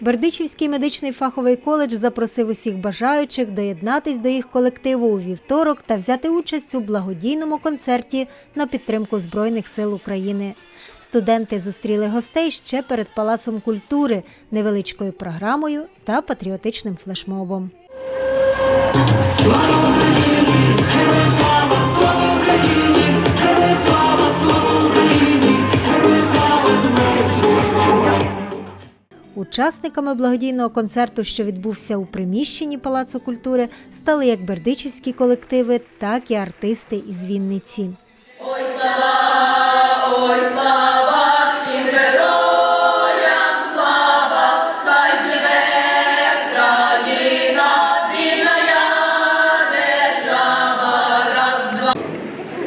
Бердичівський медичний фаховий коледж запросив усіх бажаючих доєднатись до їх колективу у вівторок та взяти участь у благодійному концерті на підтримку Збройних сил України. Студенти зустріли гостей ще перед Палацом культури, невеличкою програмою та патріотичним флешмобом. Учасниками благодійного концерту, що відбувся у приміщенні Палацу культури, стали як бердичівські колективи, так і артисти із Вінниці.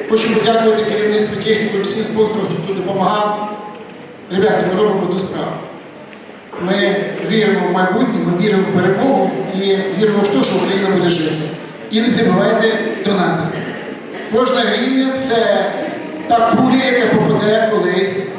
Хочу подякувати керівництву техніку всім спонсорам, хто допомагав. Ребята, ми робимо одну справу. Ми віримо в майбутнє, ми віримо в перемогу і віримо в те, що Україна буде жити. І не забувайте донати. Кожна гривня це та куля, яка попаде колись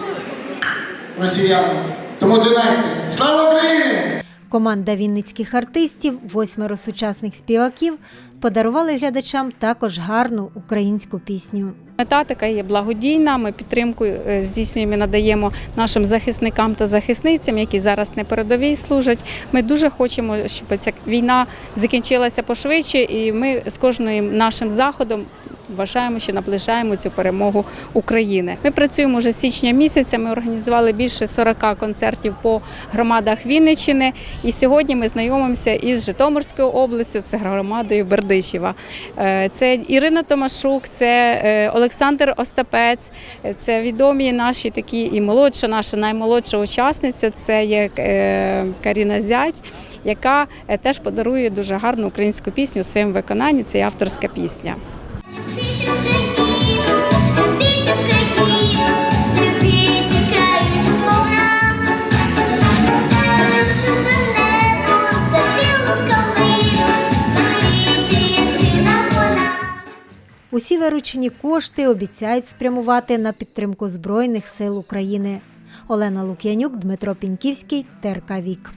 росіянам. Тому донайте. Слава Україні! Команда вінницьких артистів, восьмеро сучасних співаків, подарували глядачам також гарну українську пісню. Мета така є благодійна. Ми підтримку е, здійснюємо і надаємо нашим захисникам та захисницям, які зараз на передовій служать. Ми дуже хочемо, щоб ця війна закінчилася пошвидше, і ми з кожним нашим заходом. Вважаємо, що наближаємо цю перемогу України. Ми працюємо вже з січня місяця. Ми організували більше 40 концертів по громадах Вінниччини. І сьогодні ми знайомимося із Житомирською областю, це громадою Бердичева. Е, Це Ірина Томашук, це е, Олександр Остапець, е, це відомі наші такі і молодша, наша наймолодша учасниця. Це є Каріна Зять, яка теж подарує дуже гарну українську пісню у своєму виконанні. Це авторська пісня. Усі виручені кошти обіцяють спрямувати на підтримку Збройних сил України. Олена Лук'янюк, Дмитро Піньківський, ТРК Вік.